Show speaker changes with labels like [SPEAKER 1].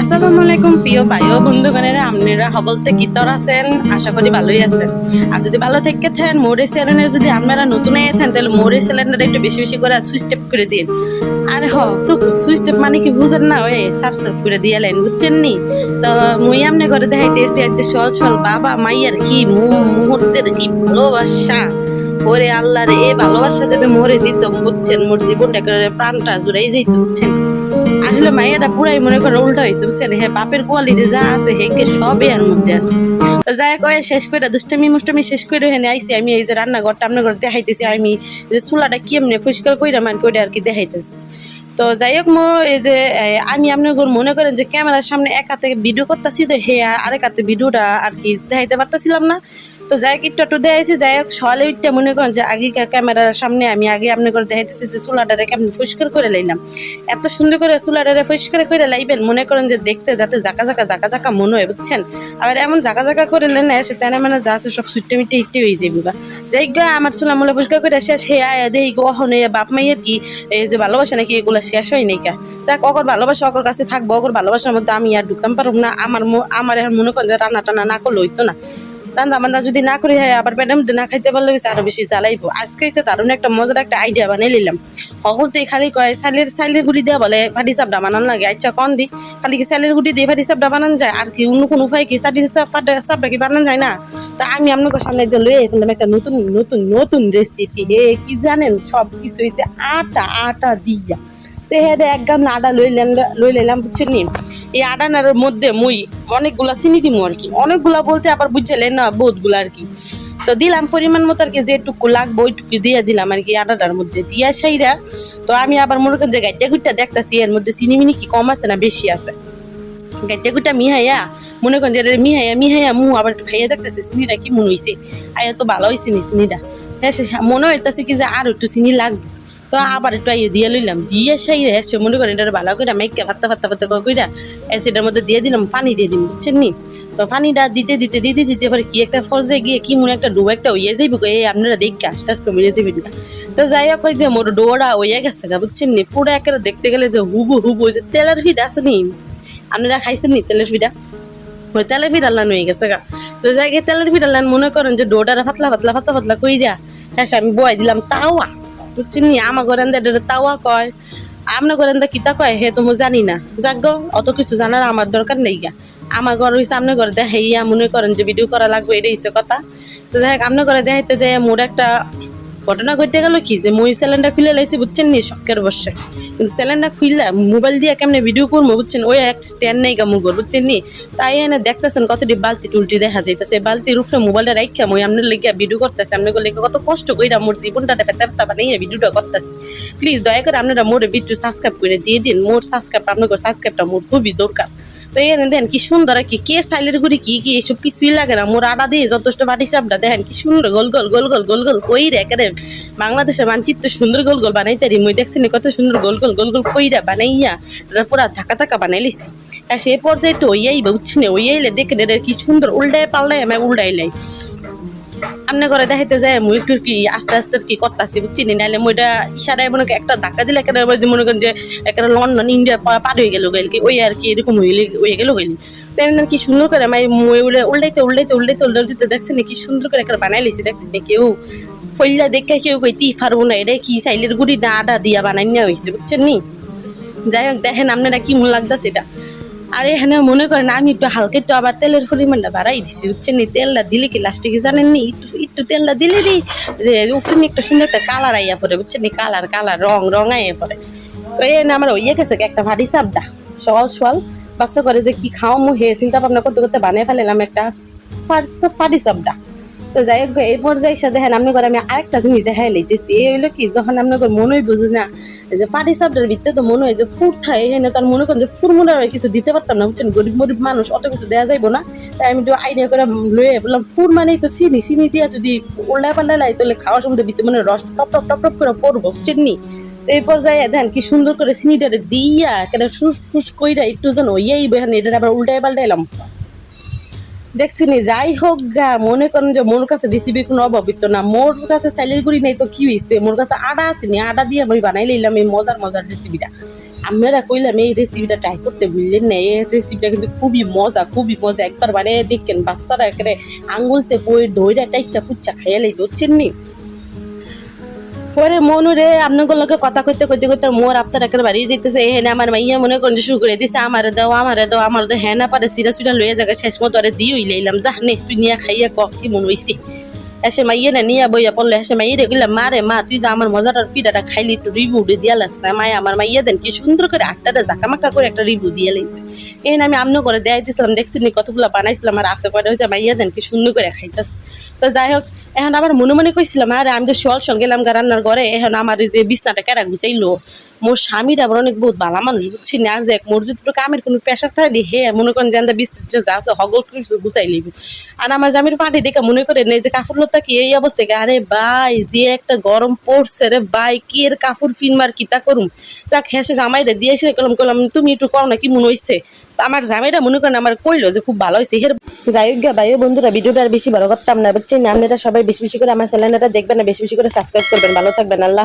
[SPEAKER 1] আসসালামু আলাইকুম, প্রিয় ভাই ও বন্ধুগণেরা, আপনারা সকলতে কিতর আছেন? আশা করি ভালোই আছেন। আর যদি ভালো থেকে থাকেন, মোরে চ্যানেলে যদি আপনারা নতুন আছেন তাহলে মোরে চ্যানেলটা একটু বেশি বেশি করে সুইচ টেপ করে দিন। আর হ, তো সুইচ টেপ মানে কি বুঝেন না, ওই সাবস্ক্রাইব করে দিয়ে লাইন বুঝছেন নি? তো মুই আমনে করে দেখাইতে এসে আজ সল সল বাবা মাইয়ার কি মুহূর্তের কি ভালোবাসা। ওরে আল্লাহ রে এই ভালোবাসা যদি মরে দিত, বুঝছেন, মোর জীবনটা করে প্রাণটা জুড়াই যেত বুঝছেন? আসলে মাইয়াটা পুরাই মনে করে উল্টা হয়েছে বুঝছেন? হ্যাঁ বাপের কোয়ালিটি যা আছে হেকে সবই এর মধ্যে আছে। যাই কয়ে শেষ করে দুষ্টামি মুষ্টামি শেষ করে হেনে আইসি আমি এই যে আপনার ঘর দেখাইতেছি, আমি যে চুলাটা কেমনে পরিষ্কার কইরা মান কইরা আর কি দেখাইতেছি। তো যাই হোক এই যে আমি আপনার মনে করেন যে ক্যামেরার সামনে এক হাতে ভিডিও করতেছি, তো হে, আরেক হাতে ভিডিওটা আর কি দেখাইতে পারতেছিলাম না। তো যাই একটু একটু দেখাইছি যাই হোক, সকালে উঠতে মনে করেন যে আগে ক্যামেরার সামনে আমি আগে আপনি করে দেখাইতেছি যে চুলাটারে কেমন পরিষ্কার করে লাইলাম। এত সুন্দর করে চুলাটারে পরিষ্কার করে লাইবেন, মনে করেন যে দেখতে যাতে জাকা জাকা জাকা জাকা মনে হয়, বুঝছেন? আবার এমন জাকা জাকা করে লেন সে তেনে মানে যা আছে সব সুইটে মিটে ইটে হয়ে যাবে বা যাই গা, আমার চুলা মুলা পরিষ্কার করে শেষ। হে আয় দেই গো হনে বাপ মাইয়ের কি এই যে ভালোবাসা নাকি এগুলো শেষ হয় নাই কা? যাক, অকর ভালোবাসা অকর কাছে থাকব, অকর ভালোবাসার মধ্যে আমি আর ঢুকতাম পারব না। আমার আমার এখন মনে করেন যে রান্না টানা না করলে হইতো না। রান্না বান্না যদি না করি, হয়, আবার পেটের মধ্যে না খাইতে পারলে আরও বেশি জ্বালাইবো। আজকে হচ্ছে দারুণ একটা মজার একটা আইডিয়া বানিয়ে নিলাম। সকলতে খালি কয় সাইলের সাইলের গুড়ি দেওয়া বলে ফাটি চাপটা বানান লাগে। আচ্ছা কন দি? খালি কি সাইলের গুড়ি দিয়ে ফাটি চাপটা বানান যায়? আর কি অন্য কোনো উপায় কি? সাটি চাপটা চাপটা কি বানান যায় না? তা আমি আপনাদের সামনে একজন লয়ে ফেললাম একটা নতুন নতুন নতুন রেসিপি হে, কি জানেন? সব কিছু হয়েছে আটা আটা দিয়া। তো হেরে এক গাম আটা লইলেন লই লাইলাম, বুঝছেন নি? এই আটানার মধ্যে মুই অনেকগুলা চিনি দিমু আর কি। অনেকগুলা বলতে আবার বুঝছিলেন না বহুতগুলা আর কি। তো দিলাম পরিমাণ মতো আর কি, যেটুকু লাগবে ওইটুকু দিয়ে দিলাম আর কি আটাটার মধ্যে। দিয়া সেইরা, তো আমি আবার মনে করেন যে গাইটা গুইটা দেখতাছি, এর মধ্যে চিনি মিনি কি কম আছে না বেশি আছে? গাইটা গুইটা মিহাইয়া, মনে করেন যে মিহাইয়া মিহাইয়া মু আবার একটু খাইয়া দেখতেছে চিনিটা কি মনে হয়েছে আয়া তো ভালো হয়েছে নি চিনিটা। হ্যাঁ মনে হইতাছে কি যে আর একটু চিনি লাগবে। তো আবার একটু আইয়ে দিয়ে লইলাম। দিয়ে সেই রে সে মনে করেন এটা ভালো করে মেঘকে ফাত্তা ফাত্তা করে কইরা এ সেটার মধ্যে দিয়ে দিলাম, পানি দিয়ে দিন বুঝছেন নি? তো পানিটা দিতে দিতে দিতে দিতে পরে কি একটা ফরজে গিয়ে কি মনে একটা ডুবো একটা হইয়ে যাইব এই আপনারা দেখে আস্তে আস্তে মিলে যাবেন না। তো যাই হোক যে মোর ডোড়া হইয়া গেছে গা, বুঝছেন নি? পুরো একেবারে দেখতে গেলে যে হুবু হুবু যে তেলের ফিট আছে নি? আপনারা খাইছেন নি তেলের ফিটা ওই তেলের ফিট আল্লাহ হয়ে গেছে গা। তো যাই তেলের ফিট আল্লাহ মনে করেন যে ডোডারা পাতলা পাতলা পাতলা পাতলা কইরা হ্যাঁ আমি বয় দিলাম, তাওয়া। বুঝছেন আমার ঘরে এটা তাওয়া কয় আপনার ঘরে কিতা কয়, হে তুমি জানি না। যাক অত কিছু জানার আমার দরকার নেই গা। আমার ঘর হইছে আপনার ঘরে দেখাইয়া মনে করেন যে ভিডিও করা লাগবে এটা হইছে কথা। তো দেখ আপনার ঘরে দেখাইতে যে মোর একটা ঘটনা ঘটে গেল কি যে মুই স্যালেন্ডার খুলে লাইছি, বুঝছেন নি? শখের বসে। কিন্তু স্যালেন্ডার খুললে মোবাইল দিয়ে কেমনে ভিডিও করব, বুঝছেন? ওই একটা স্ট্যান্ড নেই গা মুগর, বুঝছেন নি? তাই এনে দেখতেছেন কতটি বালতি টুলটি দেখা যাইতেছে। বালতির উপরে মোবাইলটা রাখা মই আপনার লেগে ভিডিও করতেছে। আপনার লেগে কত কষ্ট কইরা মোর জীবনটা ফেতা ফেতা বানাইয়া ভিডিওটা করতেছি। প্লিজ দয়া করে আপনারা মোরে ভিডিও সাবস্ক্রাইব করে দিয়ে দিন। মোর সাবস্ক্রাইব আপনার সাবস্ক্রাইবটা মোর খুবই দরকার। তো এনে দেখেন কি সুন্দর আর কি, কে সাইলের গুড়ি কি কি এসব কিছুই লাগে না। মোর আডা দিয়ে যথেষ্ট বাটি সাপটা দেখেন কি সুন্দর গোল গোল গোল গোল গোল গোল কইরে একেবারে বাংলাদেশের মানচিত্র সুন্দর গোল গোল বানাইতে রি, মই দেখছি কত সুন্দর গোল গোল গোল গোল কইরা বানাইয়া এটা পুরা ধাকা থাকা বানাই লিছি। আর সে পর্যায়ে তো ওইয়াই বুঝছি না ওইয়াইলে এটা কি সুন্দর উল্টায় পাল্টায় আমি উল্টাইলাই আমনে করে দেখাইতে যায়, মুই একটু কি আস্তে আস্তে কি করতেছি বুঝছি নি নাহলে মুইটা ইশারায় মনে একটা ধাক্কা দিলে একটা মনে করেন যে একটা লন্ডন, ইন্ডিয়া পার হয়ে গেল গেল কি, ওই আর কি এরকম হয়ে গেল গেলি। তাই কি সুন্দর করে আমি মই উল্লে উল্টাইতে উল্টাইতে উল্টাইতে উল্টাইতে দেখছি কি সুন্দর করে একটা বানাই লিছি দেখছি না কেউ? ফইলা দেখে কেউ কই কইতেই পারব না এটা কি সাইলের গুড়ি, না আডা দিয়া বানাই নেওয়া হয়েছে বুঝছেন নি? যাই হোক, দেখেন আপনারা কি মন লাগতেছে এটা। আর এখানে মনে করেন আমি একটু হালকা একটু আবার তেলের পরিমাণটা বাড়াই দিছি, বুঝছেন নি? তেলটা দিলে কি লাস্টে কি জানেন নি? একটু একটু তেলটা দিলে দিই উপরে একটা সুন্দর একটা কালার আইয়া পড়ে নি? কালার কালার রং রং আইয়া পড়ে। না আমার ওইয়ে গেছে একটা ভারী সাবটা সকাল সকাল বাচ্চা করে যে কি খাওয়া মু হে চিন্তা ভাবনা করতে করতে বানিয়ে ফেলাম একটা পাটি চাপডা তো যাই হোক এই পর্যায়ে সাথে দেখেন আপনি করে আমি আরেকটা জিনিস দেখাই লইতেছি। এই হইল কি, যখন আপনার মনেই বুঝি না যে পাটি সাপটার ভিতরে তো মনে হয় যে ফুট থাকে এখানে তার মনে করেন যে ফুরমুলা কিছু দিতে পারতাম না, বুঝছেন? গরিব গরিব মানুষ, অত কিছু দেওয়া যাইবো না। তাই আমি একটু আইডিয়া করে লয়ে বললাম, ফুর মানেই তো চিনি চিনি দিয়া যদি উল্টায় পাল্টায় লাই, তাহলে খাওয়ার সময় ভিতরে মানে রস টপ টপ টপ টপ করে পড়ব, বুঝছেন নি? তো এই পর্যায়ে দেখেন কি সুন্দর করে চিনিটারে দিয়া কেন ফুস ফুস কইরা একটু যেন ওইয়াই বেহান এটা আবার উল্টায় পাল্টাইলাম। দেখছি নি যাই হোক গা, মনে করেন যে মোর কাছে রেসিপি কোনো অভাবিত না। মোর কাছে চাইলের গুড়ি নেই তো কি হয়েছে মোর কাছে আটা আছে নি আটা দিয়ে আমি বানাই লইলাম এই মজার মজার রেসিপিটা আমরা কইলাম, এই রেসিপিটা ট্রাই করতে বুঝলেন না, এই রেসিপিটা কিন্তু খুবই মজা খুবই মজা। একবার মানে দেখেন, বাচ্চারা একেবারে আঙুলতে বই ধৈরা টাইচা কুচ্চা খাইয়া লাইবে হচ্ছেন নি? পরে মনুরে আপনাদের লোকে কথা কইতে কইতে কইতে মোর আপনার একের বাড়ি যেতেছে হেনে আমার মাইয়া মনে করেন শুরু করে দিছে। আমারে দাও আমারে দাও, আমার দাও। হ্যাঁ না পারে সিরা সুরা লইয়া জায়গা শেষ মতো আরে দিই লইলাম। যা নে, তুই নিয়ে খাইয়া ক, কি মন হইছে? এসে মাইয়ে না নিয়া বইয়া পড়লে এসে মাইয়ে রে কইলাম মারে মা তুই যে আমার মজাটার ফিডাটা খাইলি একটু রিভিউ দিয়ে লাস না মায়ে আমার মাইয়া দেন কি সুন্দর করে আটটাটা জাকামাকা করে একটা রিভিউ দিয়ে লাইছে এই আমি আমনো করে দেয় দিছিলাম দেখছি নি কতগুলো বানাইছিলাম আর আশা করে হয়েছে মাইয়া দেন কি সুন্দর করে খাইতাস তো যাই হোক এখন আবার মনে মনে কইছিলাম আরে আমি তো সল সল গেলাম রান্নার ঘরে এখন আমার যে বিছনাটা কেরা গুছাইলো মোর স্বামীর আবার অনেক বহুত ভালো মানুষ, বুঝছি না? আর যে মোর যদি কামের কোনো প্রেশার থাকে হে, মনে করেন যে আমরা বিছনা যে আছে, হগল কিছু গুছাই লিব আর আমার জামির পাটি দেখে মনে করে নেই যে কাপড় লতা কি এই অবস্থায়? আরে ভাই, যে একটা গরম পড়ছে রে ভাই, কি এর কাপড় ফিনমার কিতা করুম? যাক, হেসে জামাইরে দিয়েছে কলম কলম, তুমি একটু কও না কি মনে হইছে? আমার জামাইটা মনে করেন আমার কইলো যে খুব ভালো হয়েছে হের যাই হোক গা ভাই ও বন্ধুরা, ভিডিওটা আর বেশি বড় করতাম না, বুঝছেন? আপনারা সবাই বেশি বেশি করে আমার চ্যানেলটা দেখবেন না বেশি বেশি করে সাবস্ক্রাইব করবেন। ভালো থাকবেন, আল্লাহ